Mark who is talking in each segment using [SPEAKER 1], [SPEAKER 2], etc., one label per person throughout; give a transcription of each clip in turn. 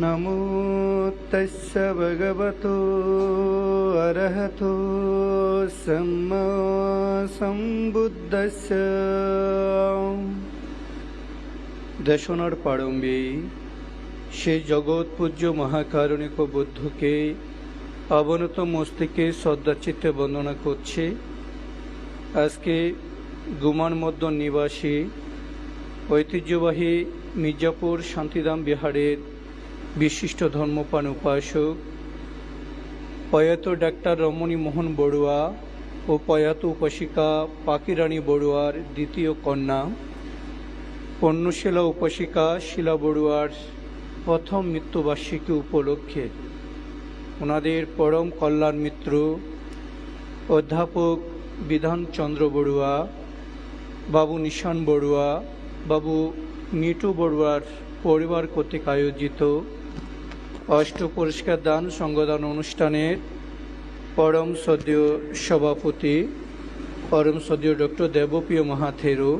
[SPEAKER 1] नमो तस्य भगवतो अरहतो सम्मा सम्बुद्धस्य দেশনার প্রারম্ভে সেই জগৎ পূজ্য মহাকারণিক বুদ্ধকে অবনত মস্তিকে শ্রদ্ধাচিত্তে বন্দনা করছে আজকে গুমান মধ্য নিবাসী ঐতিহ্যবাহী মির্জাপুর শান্তিধাম বিহারের বিশিষ্ট ধর্মপান উপাসক, প্রয়াত ডাক্তার রমণী মোহন বড়ুয়া ও প্রয়াত উপাসিকা পাকিরানী বড়ুয়ার দ্বিতীয় কন্যা, পণ্যশিলা উপাসিকা শিলা বড়ুয়ার প্রথম মৃত্যুবার্ষিকী উপলক্ষে ওনাদের পরম কল্যাণ মিত্র, অধ্যাপক বিধানচন্দ্র বড়ুয়া, বাবু নিশান বড়ুয়া, বাবু মিটু বড়ুয়ার পরিবার কর্তৃক আয়োজিত অষ্ট পুরস্কার দান সংগদান অনুষ্ঠানের পরম সদীয় সভাপতি, পরম সদীয় ডক্টর দেবপ্রিয় মহাথেরু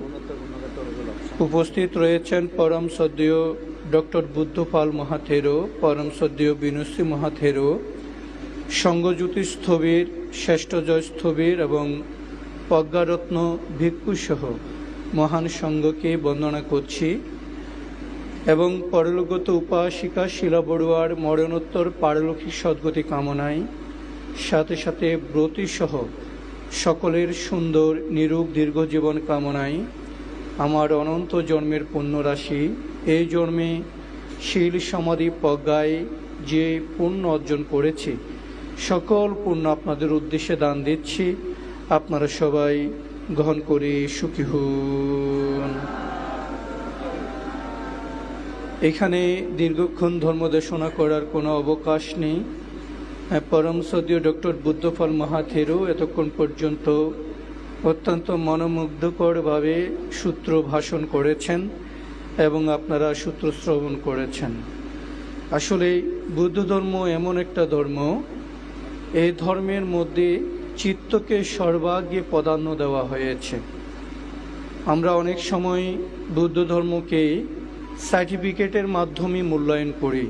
[SPEAKER 1] উপস্থিত রয়েছেন পরম সদীয় ডক্টর বুদ্ধপাল মহাথেরো, পরম সদীয় বিনুশ্রী মহাথেরো সঙ্গজ্যোতি স্থবির, শ্রেষ্ঠ জয় স্থবির এবং প্রজ্ঞারত্ন ভিক্ষুসহ মহান সঙ্গকে বন্দনা করছি। এবং পরলোকগত উপাসিকা শিলা বড়ুয়ার মরণোত্তর পারলৌকিক সদ্গতি কামনায়, সাথে সাথে ব্রতিসহ সকলের সুন্দর নিরূপ দীর্ঘ জীবন কামনায় আমার অনন্ত জন্মের পুণ্যরাশি এই জন্মে শীল সমাধি প্রজ্ঞায় যে পুণ্য অর্জন করেছি, সকল পুণ্য আপনাদের উদ্দেশ্যে দান দিচ্ছি। আপনারা সবাই গ্রহণ করে সুখী হন। এখানে দীর্ঘক্ষণ ধর্মদেশনা করার কোনো অবকাশ নেই। হ্যাঁ, পরম সদীয় ডক্টর বুদ্ধফল মহাথেরও এতক্ষণ পর্যন্ত অত্যন্ত মনোমুগ্ধকরভাবে সূত্র ভাষণ করেছেন এবং আপনারা সূত্র শ্রবণ করেছেন। আসলে বুদ্ধ ধর্ম এমন একটা ধর্ম এই ধর্মের মধ্যে চিত্তকে সর্বাগ্যে প্রাধান্য দেওয়া হয়েছে। আমরা অনেক সময় বুদ্ধ ধর্মকে সার্টিফিকেটের মাধ্যমে মূল্যায়ন করি।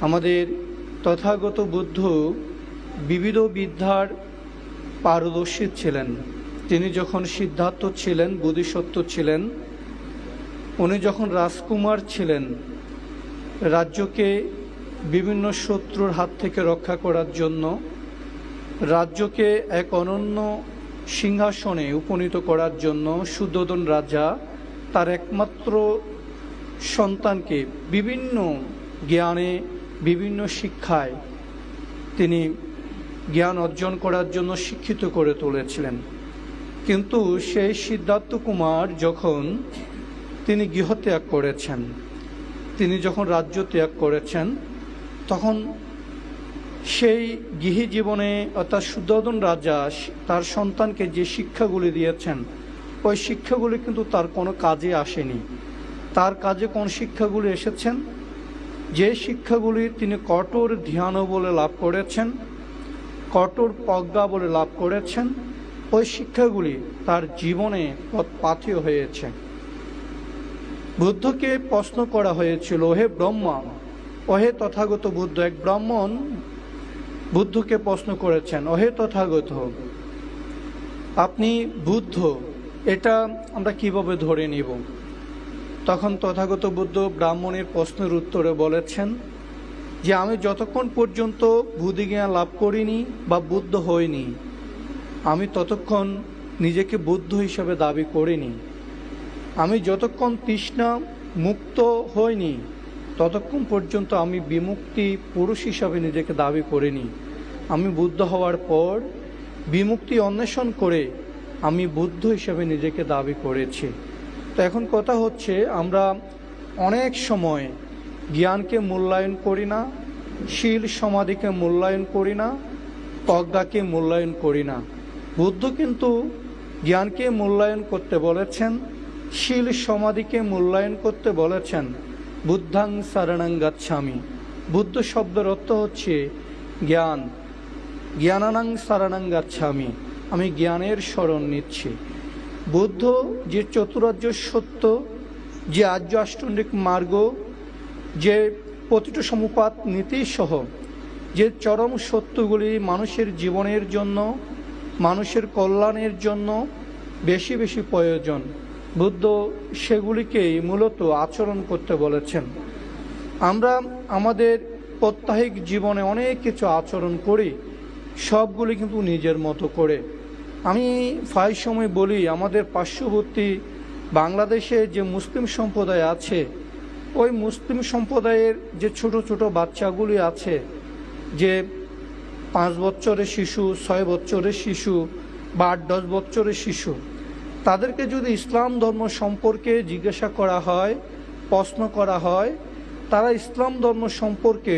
[SPEAKER 1] আমাদের তথাগত বুদ্ধ বিবিধ বিদ্যার পারদর্শী ছিলেন। তিনি যখন সিদ্ধার্থ ছিলেন, বোধিসত্ত্ব ছিলেন, উনি যখন রাজকুমার ছিলেন, রাজ্যকে বিভিন্ন শত্রুর হাত থেকে রক্ষা করার জন্য রাজ্যকে এক অনন্য সিংহাসনে উপনীত করার জন্য শুদ্ধোদন রাজা তার একমাত্র সন্তানকে বিভিন্ন জ্ঞানে, বিভিন্ন শিক্ষায় তিনি জ্ঞান অর্জন করার জন্য শিক্ষিত করে তুলেছিলেন। কিন্তু সেই সিদ্ধার্থ কুমার যখন তিনি গৃহত্যাগ করেছেন, তিনি যখন রাজ্য ত্যাগ করেছেন, তখন সেই গৃহী জীবনে অর্থাৎ সুদ্ধোধন রাজা তার সন্তানকে যে শিক্ষাগুলি দিয়েছেন, ওই শিক্ষাগুলি কিন্তু তার কোনো কাজে আসেনি। তার কাজে কোন শিক্ষাগুলি এসেছেন? যে শিক্ষাগুলি তিনি কঠোর ধ্যান বলে লাভ করেছেন, কঠোর প্রজ্ঞা বলে লাভ করেছেন, ওই শিক্ষাগুলি তার জীবনে পাথেয় হয়েছে। বুদ্ধকে প্রশ্ন করা হয়েছিল ওহে ব্রহ্মা, ওহে তথাগত বুদ্ধ, এক ব্রাহ্মণ বুদ্ধকে প্রশ্ন করেছেন, ওহে তথাগত, আপনি বুদ্ধ, এটা আমরা কীভাবে ধরে নিব? তখন তথাগত বুদ্ধ ব্রাহ্মণের প্রশ্নের উত্তরে বলেছেন যে, আমি যতক্ষণ পর্যন্ত বুদ্ধিজ্ঞান লাভ করিনি বা বুদ্ধ হইনি, আমি ততক্ষণ নিজেকে বুদ্ধ হিসাবে দাবি করিনি। আমি যতক্ষণ তৃষ্ণা মুক্ত হইনি, ততক্ষণ পর্যন্ত আমি বিমুক্তি পুরুষ হিসাবে নিজেকে দাবি করিনি। আমি বুদ্ধ হওয়ার পর বিমুক্তি অন্বেষণ করে আমি বুদ্ধ হিসাবে নিজেকে দাবি করেছি। তো এখন কথা হচ্ছে, আমরা অনেক সময় জ্ঞানকে মূল্যায়ন করি না, শীল সমাধিকে মূল্যায়ন করি না প্রজ্ঞাকে মূল্যায়ন করি না। বুদ্ধ কিন্তু জ্ঞানকে মূল্যায়ন করতে বলেছেন, শীল সমাধিকে মূল্যায়ন করতে বলেছেন, বুদ্ধাং সারণাং গাচ্ছামি। বুদ্ধ শব্দের অর্থ হচ্ছে জ্ঞান। জ্ঞানানাং সারণাং গাচ্ছামি। আমি জ্ঞানের স্মরণ নিচ্ছি। বুদ্ধ যে চতুরার্য সত্য, যে আর্য আষ্টন্ডিক মার্গ, যে প্রতিটা সমুপাত নীতি সহ, যে চরম সত্যগুলি মানুষের জীবনের জন্য, মানুষের কল্যাণের জন্য বেশি বেশি প্রয়োজন। বুদ্ধ সেগুলিকেই মূলত আচরণ করতে বলেছেন। আমরা আমাদের প্রত্যাহিক জীবনে অনেক কিছু আচরণ করি, সবগুলি কিন্তু নিজের মতো করে। আমি প্রায় সময় বলি, আমাদের পার্শ্ববর্তী বাংলাদেশে যে মুসলিম সম্প্রদায় আছে, ওই মুসলিম সম্প্রদায়ের যে ছোট ছোট বাচ্চাগুলি আছে, যে পাঁচ বছরের শিশু, ছয় বছরের শিশু বা আট, দশ বছরের শিশু, তাদেরকে যদি ইসলাম ধর্ম সম্পর্কে জিজ্ঞাসা করা হয়, প্রশ্ন করা হয়, তারা ইসলাম ধর্ম সম্পর্কে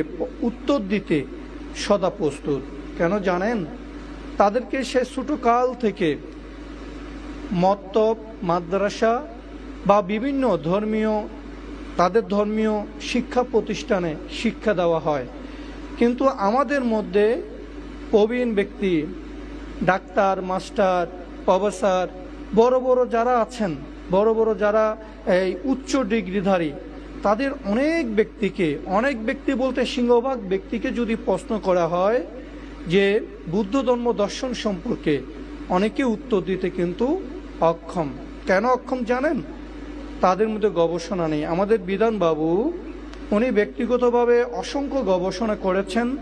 [SPEAKER 1] উত্তর দিতে সদা প্রস্তুত। কেন জানেন? তাদেরকে সে ছোটকাল থেকে মত্তব, মাদ্রাসা বা বিভিন্ন ধর্মীয়, তাদের ধর্মীয় শিক্ষা প্রতিষ্ঠানে শিক্ষা দেওয়া হয়। কিন্তু আমাদের মধ্যে প্রবীণ ব্যক্তি, ডাক্তার, মাস্টার, প্রফেসর, বড় বড় যারা আছেন, বড় বড় যারা এই উচ্চ ডিগ্রিধারী, তাদের অনেক ব্যক্তিকে, অনেক ব্যক্তি বলতে সিংহভাগ ব্যক্তিকে যদি প্রশ্ন করা হয় যে বুদ্ধ ধর্ম দর্শন সম্পর্কে অনেকে উত্তর দিতে কিন্তু অক্ষম। কেন অক্ষম জানেন? তাদের মধ্যে গবেষণা নেই। আমাদের বিধান বাবু উনি ব্যক্তিগতভাবে অসংখ্য গবেষণা করেছেন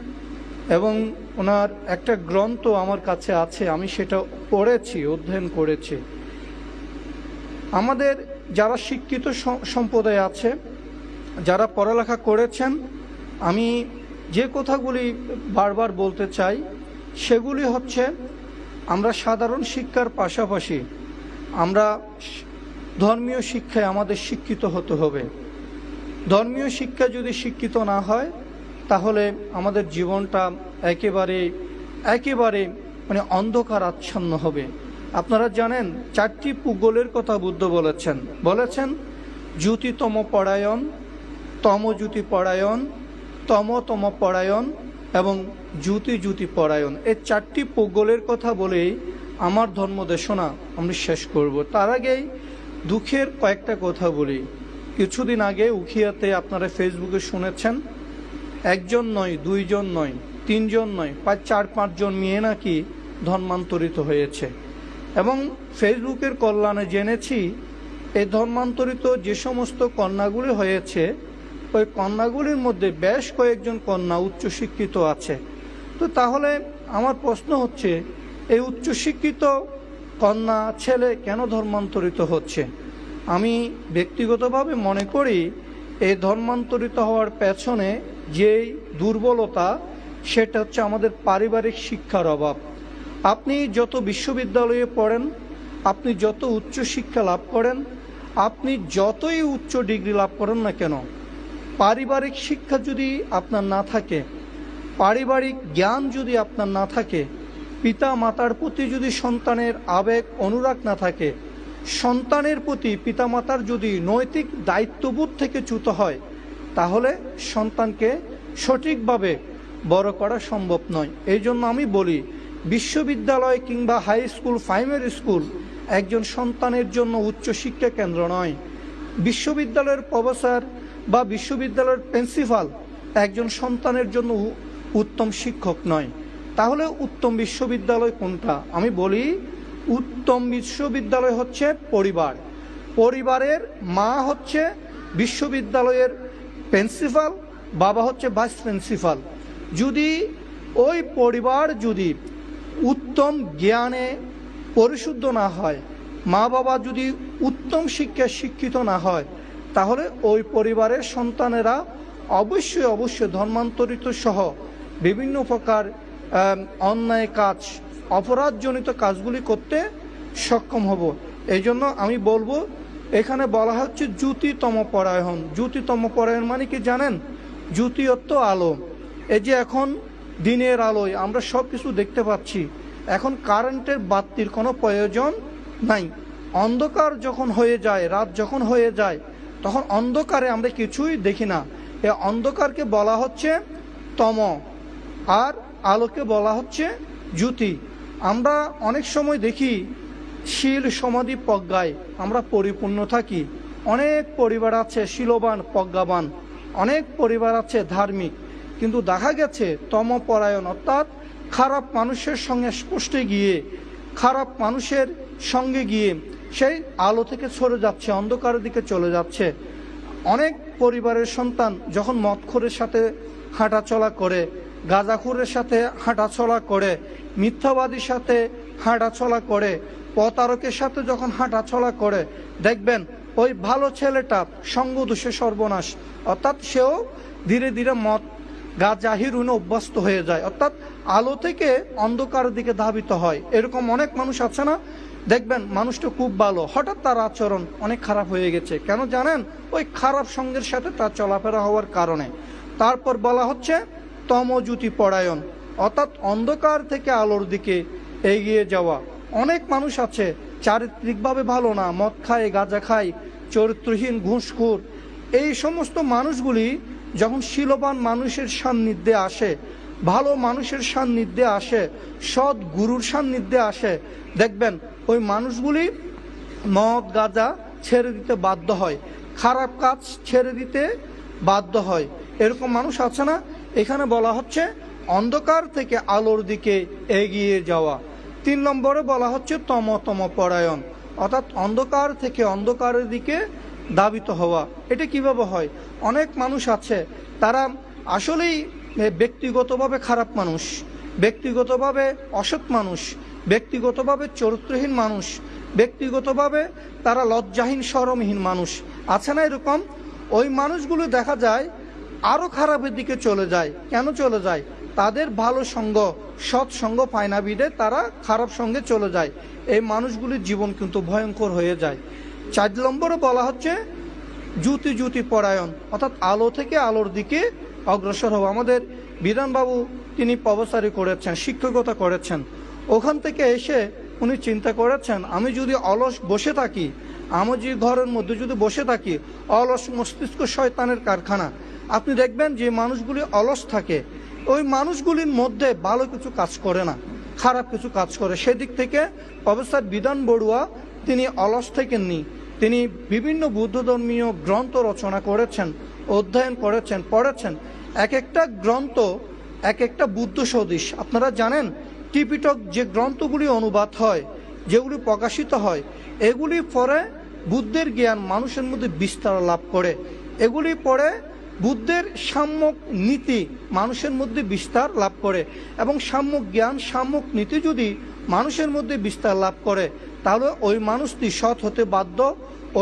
[SPEAKER 1] এবং ওনার একটা গ্রন্থ আমার কাছে আছে, আমি সেটা পড়েছি, অধ্যয়ন করেছি। আমাদের যারা শিক্ষিত সম্প্রদায় আছে, যারা পড়ালেখা করেছেন, আমি যে কথাগুলি বারবার বলতে চাই, সেগুলি হচ্ছে, আমরা সাধারণ শিক্ষার পাশাপাশি আমরা ধর্মীয় শিক্ষায় আমাদের শিক্ষিত হতে হবে। ধর্মীয় শিক্ষা যদি শিক্ষিত না হয়, তাহলে আমাদের জীবনটা একেবারে একেবারে মানে অন্ধকার আচ্ছন্ন হবে। আপনারা জানেন, চারটি পুগলের কথা বুদ্ধ বলেছেন। বলেছেন জ্যোতিতম পরায়ণ তমজ্যোতি পরায়ণ তমতম পরায়ণ এবং জ্যোতি জ্যোতি পরায়ণ। এই চারটি পুগলের কথা বলেই আমার ধর্ম দেশনা আমরা শেষ করব। তার আগেই দুঃখের কয়েকটা কথা বলি। কিছুদিন আগে উখিয়াতে আপনারা ফেসবুকে শুনেছেন, একজন নয়, দুইজন নয়, তিনজন নয় প্রায় চার, পাঁচজন মেয়ে নাকি ধর্মান্তরিত হয়েছে। এবং ফেসবুকের কল্যাণে জেনেছি, এই ধর্মান্তরিত যে সমস্ত কন্যাগুলি হয়েছে ওই কন্যাগুলির মধ্যে বেশ কয়েকজন কন্যা উচ্চশিক্ষিত আছে। তো তাহলে আমার প্রশ্ন হচ্ছে, এই উচ্চশিক্ষিত কন্যা ছেলে কেন ধর্মান্তরিত হচ্ছে? আমি ব্যক্তিগতভাবে মনে করি, এই ধর্মান্তরিত হওয়ার পেছনে যেই দুর্বলতা, সেটা হচ্ছে আমাদের পারিবারিক শিক্ষার অভাব। আপনি যত বিশ্ববিদ্যালয়ে পড়েন, আপনি যত উচ্চ শিক্ষা লাভ করেন, আপনি যতই উচ্চ ডিগ্রি লাভ করেন না কেন পারিবারিক শিক্ষা যদি আপনার না থাকে, পারিবারিক জ্ঞান যদি আপনার না থাকে পিতা মাতার প্রতি যদি সন্তানের আবেগ, অনুরাগ না থাকে, সন্তানের প্রতি পিতামাতার যদি নৈতিক দায়িত্ববোধ থেকে চ্যুত হয়, তাহলে সন্তানকে সঠিকভাবে বড় করা সম্ভব নয়। এই জন্য আমি বলি, বিশ্ববিদ্যালয় কিংবা হাই স্কুল প্রাইমারি স্কুল একজন সন্তানের জন্য উচ্চশিক্ষা কেন্দ্র নয়। বিশ্ববিদ্যালয়ের প্রফেসর বা বিশ্ববিদ্যালয়ের প্রিন্সিপাল একজন সন্তানের জন্য উত্তম শিক্ষক নয়। তাহলে উত্তম বিশ্ববিদ্যালয় কোনটা? আমি বলি, উত্তম বিশ্ববিদ্যালয় হচ্ছে পরিবার। পরিবারের মা হচ্ছে বিশ্ববিদ্যালয়ের প্রিন্সিপাল, বাবা হচ্ছে ভাইস প্রিন্সিপাল। যদি ওই পরিবার যদি উত্তম জ্ঞানে পরিশুদ্ধ না হয় মা বাবা যদি উত্তম শিক্ষায় শিক্ষিত না হয় তাহলে ওই পরিবারের সন্তানেরা অবশ্যই অবশ্যই ধর্মান্তরিত সহ বিভিন্ন প্রকার অন্যায় কাজ, অপরাধজনিত কাজগুলি করতে সক্ষম হব। এই জন্য আমি বলব, এখানে বলা হচ্ছে জ্যোতিতম পরায়ণ। জ্যোতিতম পরায়ণ মানে কি জানেন? জ্যোতিয়ত্ব আলো। এই যে এখন দিনের আলোয় আমরা সব কিছু দেখতে পাচ্ছি, এখন কারেন্টের বাতির কোনো প্রয়োজন নাই। অন্ধকার যখন হয়ে যায়, রাত যখন হয়ে যায় তখন অন্ধকারে আমরা কিছুই দেখি না। এ অন্ধকারকে বলা হচ্ছে তম আর আলোকে বলা হচ্ছে জ্যোতি। আমরা অনেক সময় দেখি শিল সমাধি প্রজ্ঞায় আমরা পরিপূর্ণ থাকি। অনেক পরিবার আছে শিলবান, প্রজ্ঞাবান। অনেক পরিবার আছে ধার্মিক। কিন্তু দেখা গেছে তমপরায়ণ অর্থাৎ খারাপ মানুষের সঙ্গে স্পষ্টে গিয়ে, খারাপ মানুষের সঙ্গে গিয়ে সেই আলো থেকে সরে যাচ্ছে, অন্ধকারের দিকে চলে যাচ্ছে। অনেক পরিবারের সন্তান যখন মদখোরের সাথে হাঁটাচলা করে, গাঁজাখোরের সাথে হাঁটাচলা করে, মিথ্যাবাদীর সাথে হাঁটাচলা করে পতারকের সাথে যখন হাঁটাচলা করে, দেখবেন ওই ভালো ছেলেটা সঙ্গ দোষে সর্বনাশ। অর্থাৎ সেও ধীরে ধীরে মদ, গাঁজা, হিরুনে অভ্যস্ত হয়ে যায়। অর্থাৎ আলো থেকে অন্ধকারের দিকে ধাবিত হয়। এরকম অনেক মানুষ আছে না দেখবেন মানুষটা খুব ভালো। হঠাৎ তার আচরণ অনেক খারাপ হয়ে গেছে। কেন জানেন? ওই খারাপ সঙ্গের সাথে তার চলাফেরা হওয়ার কারণে। তারপর বলা হচ্ছে, তমজ্যোতি পরায়ণ। অর্থাৎ অন্ধকার থেকে আলোর দিকে এগিয়ে যাওয়া। অনেক মানুষ আছে, চারিত্রিকভাবে ভালো না, মদ খায়, গাঁজা খায়, চরিত্রহীন, ঘুষখোর। এই সমস্ত মানুষগুলি যখন শিলবান মানুষের সান্নিধ্যে আসে, ভালো মানুষের সান্নিধ্যে আসে, সৎ গুরুর সান্নিধ্যে আসে, দেখবেন ওই মানুষগুলি মদ, গাঁজা ছেড়ে দিতে বাধ্য হয়। খারাপ কাজ ছেড়ে দিতে বাধ্য হয়। এরকম মানুষ আছে না? এখানে বলা হচ্ছে অন্ধকার থেকে আলোর দিকে এগিয়ে যাওয়া। তিন নম্বরে বলা হচ্ছে তম তম পরায়ণ, অর্থাৎ অন্ধকার থেকে অন্ধকারের দিকে দাবিত হওয়া। এটা কীভাবে হয়? অনেক মানুষ আছে, তারা আসলেই ব্যক্তিগতভাবে খারাপ মানুষ, ব্যক্তিগতভাবে অসৎ মানুষ। ব্যক্তিগতভাবে চরিত্রহীন মানুষ, ব্যক্তিগতভাবে তারা লজ্জাহীন, সরমহীন মানুষ। আছে না এরকম? ওই মানুষগুলো দেখা যায় আরও খারাপের দিকে চলে যায়। কেন চলে যায়? তাদের ভালো সঙ্গ, সৎ সঙ্গ পায় বিদে তারা খারাপ সঙ্গে চলে যায়। এই মানুষগুলির জীবন কিন্তু ভয়ঙ্কর হয়ে যায়। চার নম্বরে বলা হচ্ছে জুতি জুতি পরায়ণ, অর্থাৎ আলো থেকে আলোর দিকে অগ্রসর হওয়া। আমাদের বিধানবাবু তিনি প্রবসারি করেছেন, শিক্ষকতা করেছেন। ওখান থেকে এসে উনি চিন্তা করেছেন, আমি যদি অলস বসে থাকি, আমি যে ঘরের মধ্যে যদি বসে থাকি, অলস মস্তিষ্ক শয়তানের কারখানা। আপনি দেখবেন যে মানুষগুলি অলস থাকে। ওই মানুষগুলির মধ্যে ভালো কিছু কাজ করে না, খারাপ কিছু কাজ করে। সেদিক থেকে প্রফেসর বিধান বড়ুয়া তিনি অলস থেকে থেকেননি। তিনি বিভিন্ন বুদ্ধ ধর্মীয় গ্রন্থ রচনা করেছেন, অধ্যয়ন করেছেন, পড়েছেন। এক একটা গ্রন্থ, এক একটা বুদ্ধ সদৃশ। আপনারা জানেন টিপিটক যে গ্রন্থগুলি অনুবাদ হয়, যেগুলি প্রকাশিত হয়, এগুলি পরে বুদ্ধের জ্ঞান মানুষের মধ্যে বিস্তার লাভ করে। এগুলি পরে বুদ্ধের সাম্যক নীতি মানুষের মধ্যে বিস্তার লাভ করে এবং সাম্যক জ্ঞান, সাম্যক নীতি যদি মানুষের মধ্যে বিস্তার লাভ করে, তাহলে ওই মানুষটি সৎ হতে বাধ্য,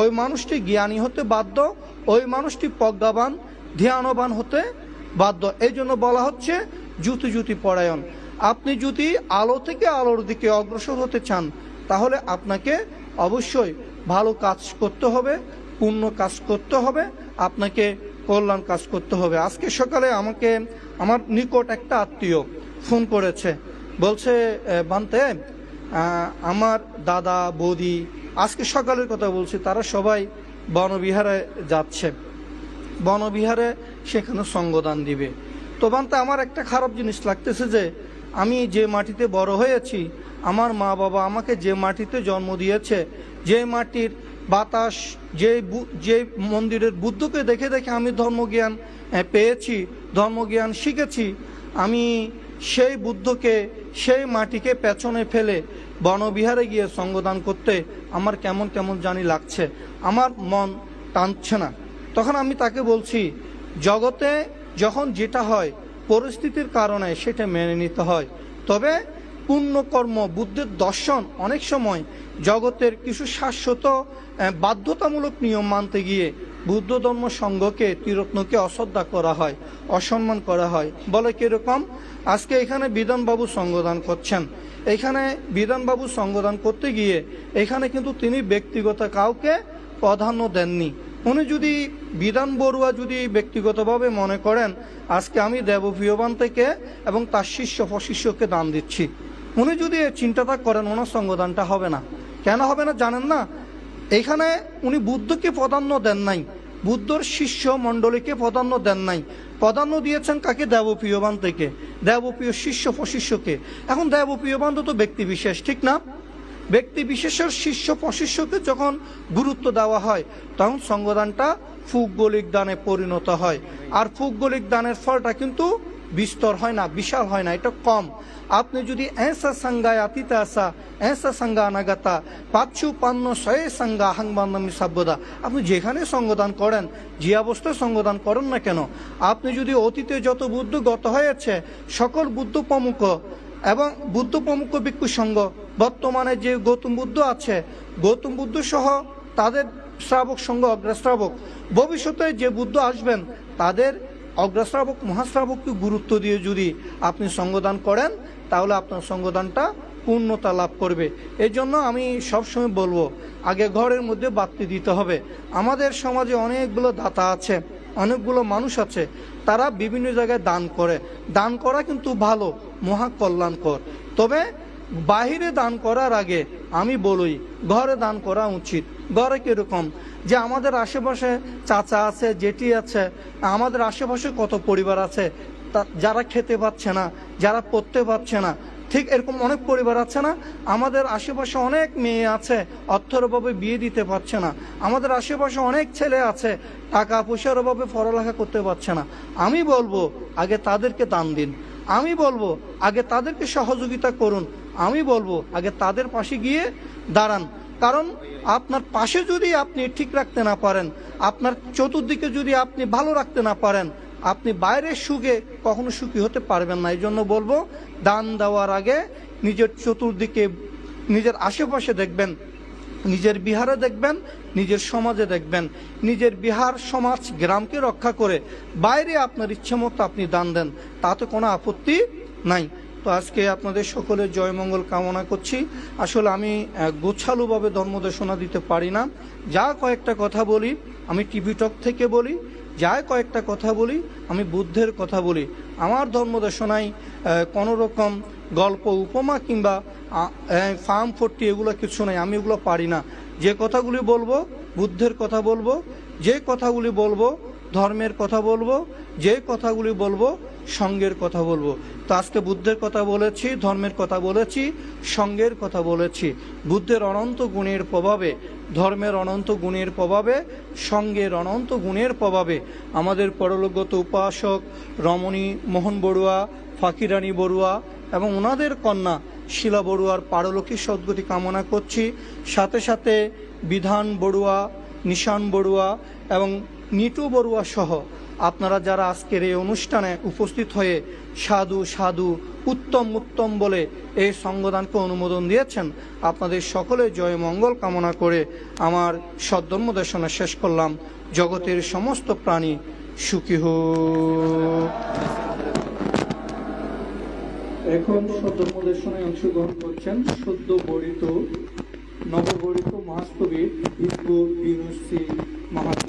[SPEAKER 1] ওই মানুষটি জ্ঞানী হতে বাধ্য, ওই মানুষটি প্রজ্ঞাবান, ধ্যানবান হতে বাধ্য। এই জন্য বলা হচ্ছে জুতি জুতি পরায়ণ। আপনি যদি আলো থেকে আলোর দিকে অগ্রসর হতে চান, তাহলে আপনাকে অবশ্যই ভালো কাজ করতে হবে, পূর্ণ কাজ করতে হবে, আপনাকে কল্যাণ কাজ করতে হবে। আজকে সকালে আমাকে, আমার নিকট একটা আত্মীয় ফোন করেছে। বলছে বানতে আমার দাদা, বৌদি, আজকে সকালের কথা বলছি, তারা সবাই বনবিহারে যাচ্ছে। বনবিহারে সেখানে সঙ্গদান দিবে। তো বানতে, আমার একটা খারাপ জিনিস লাগতেছে যে আমি যে মাটিতে বড় হয়েছি, আমার মা বাবা আমাকে যে মাটিতে জন্ম দিয়েছে, যে মাটির বাতাস, যে যে মন্দিরের বুদ্ধকে দেখে দেখে আমি ধর্মজ্ঞান পেয়েছি, ধর্মজ্ঞান শিখেছি। আমি সেই বুদ্ধকে, সেই মাটিকে পেছনে ফেলে বনবিহারে গিয়ে সঙ্গদান করতে আমার কেমন কেমন জানি লাগছে, আমার মন টানছে না। তখন আমি তাকে বলছি, জগতে যখন যেটা হয় পরিস্থিতির কারণে সেটা মেনে নিতে হয়। তবে পুণ্যকর্ম, বুদ্ধের দর্শন অনেক সময় জগতের কিছু শাশ্বত বাধ্যতামূলক নিয়ম মানতে গিয়ে বুদ্ধ ধর্ম সংঘকে তীরত্নকে অশ্রদ্ধা করা হয়, অসম্মান করা হয়। বলে কীরকম? আজকে এখানে বিধানবাবু সঙ্গদান করছেন। এখানে বিধানবাবু সঙ্গদান করতে গিয়ে এখানে কিন্তু তিনি ব্যক্তিগত কাউকে প্রাধান্য দেননি। উনি যদি বিধান বড়ুয়া যদি ব্যক্তিগতভাবে মনে করেন, আজকে আমি দেবপ্রিয়বান থেকে এবং তার শিষ্য প্রশিষ্যকে দান দিচ্ছি। উনি যদি চিন্তাটা করেন, ওনার সঙ্গদানটা হবে না। কেন হবে না জানেন না? এখানে উনি বুদ্ধকে প্রাধান্য দেন নাই। বুদ্ধর শিষ্য মণ্ডলীকে প্রাধান্য দেন নাই। প্রাধান্য দিয়েছেন কাকে? দেবপ্রিয়বান থেকে। দেবপ্রিয় শিষ্য প্রশিষ্যকে। এখন দেবপ্রিয়বান তো ব্যক্তি বিশেষ, ঠিক না? ব্যক্তি বিশেষের শিষ্য প্রশিষ্যকে যখন গুরুত্ব দেওয়া হয়, তখন সঙ্গদানটা ভৌগোলিক দানে পরিণত হয়। আর পৌগলিক দানের ফলটা কিন্তু বিস্তর হয় না, বিশাল হয় না, এটা কম। আপনি যদি এসা সংজ্ঞায় আতিতে আসা, এসা সংজ্ঞা আনাগাতা পাচ্ছু পান্ন শয়ে সংজ্ঞা হাংবান্নামি সাব্যদা আপনি যেখানে সঙ্গদান করেন, যে অবস্থায় সঙ্গদান করেন না কেন? আপনি যদি অতীতে যত বুদ্ধ গত হয়েছে, সকল বুদ্ধ প্রমুখ এবং বুদ্ধ প্রমুখ ভিক্ষু সংঘ, বর্তমানে যে গৌতম বুদ্ধ আছে, গৌতম বুদ্ধ সহ তাদের শ্রাবক সংঘ অগ্রশ্রাবক। ভবিষ্যতে যে বুদ্ধ আসবেন, তাদের অগ্রশ্রাবক, মহাশ্রাবককে গুরুত্ব দিয়ে যদি আপনি সঙ্গদান করেন, তাহলে আপনার সঙ্গদানটা পূর্ণতা লাভ করবে। এই জন্য আমি সবসময় বলব, আগে ঘরের মধ্যে বাতি দিতে হবে। আমাদের সমাজে অনেকগুলো দাতা আছে, অনেকগুলো মানুষ আছে, তারা বিভিন্ন জায়গায় দান করে। দান করা কিন্তু ভালো মহা কল্যাণকর তবে বাহিরে দান করার আগে আমি বলি ঘরে দান করা উচিত। ঘরে কীরকম? যে আমাদের আশেপাশে চাচা আছে, জেঠি আছে, আমাদের আশেপাশে কত পরিবার আছে যারা খেতে পাচ্ছে না, যারা পড়তে পারছে না, ঠিক এরকম অনেক পরিবার আছে না? আমাদের আশেপাশে অনেক মেয়ে আছে, অর্থের অভাবে বিয়ে দিতে পারছে না। আমাদের আশেপাশে অনেক ছেলে আছে, টাকা পয়সার অভাবে পড়ালেখা করতে পারছে না। আমি বলব, আগে তাদেরকে দান দিন। আমি বলব, আগে তাদেরকে সহযোগিতা করুন। আমি বলব, আগে তাদের পাশে গিয়ে দাঁড়ান। কারণ আপনার পাশে যদি আপনি ঠিক রাখতে না পারেন, আপনার চতুর্দিকে যদি আপনি ভালো রাখতে না পারেন, আপনি বাইরের সুখে কখনো সুখী হতে পারবেন না। এই জন্য বলব, দান দেওয়ার আগে নিজের চতুর্দিকে, নিজের আশেপাশে দেখবেন। নিজের বিহারে দেখবেন, নিজের সমাজে দেখবেন। নিজের বিহার সমাজ গ্রামকে রক্ষা করে বাইরে আপনার ইচ্ছে মতো আপনি দান দেন, তাতে কোনো আপত্তি নাই। তো আজকে আপনাদের সকলের জয়মঙ্গল কামনা করছি। আসলে আমি গোছালুভাবে ধর্মদেশনা দিতে পারি না। যা কয়েকটা কথা বলি, আমি টিভি টক থেকে বলি, যা কয়েকটা কথা বলি, আমি বুদ্ধের কথা বলি। আমার ধর্মদেশনায় কোনো রকম গল্প, উপমা কিংবা ফার্ম ফোরটি এগুলো কিছু নাই, আমি এগুলো পারি না। যে কথাগুলি বলব, বুদ্ধের কথা বলব, যে কথাগুলি বলব, ধর্মের কথা বলব, যে কথাগুলি বলব, সঙ্গের কথা বলব। তো আজকে বুদ্ধের কথা বলেছি, ধর্মের কথা বলেছি, সঙ্গের কথা বলেছি। বুদ্ধের অনন্ত গুণের প্রভাবে, ধর্মের অনন্ত গুণের প্রভাবে, সঙ্গের অনন্ত গুণের প্রভাবে, আমাদের পরলোকগত উপাসক রমণী মোহন বড়ুয়া ফাকিরানী বড়ুয়া এবং ওনাদের কন্যা শিলা বড়ুয়ার পারলৌকিক সদ্গতি কামনা করছি। সাথে সাথে বিধান বড়ুয়া, নিশান বড়ুয়া এবং নিটু বড়ুয়া সহ আপনারা যারা আজকের এই অনুষ্ঠানে উপস্থিত হয়ে সাধু সাধু, উত্তম উত্তম বলে এই সংগদানকে অনুমোদন দিয়েছেন, আপনাদের সকলে জয় মঙ্গল কামনা করে আমার সদ্ধর্ম দেশনা শেষ করলাম। জগতের সমস্ত প্রাণী সুখী হোক। এখন সদ্ধর্ম প্রদর্শনে অংশগ্রহণ করছেন সদ্য বরিত নববরিত মহাস্তবীর ভিক্ষু বিনুশ্রী মাহাত্ম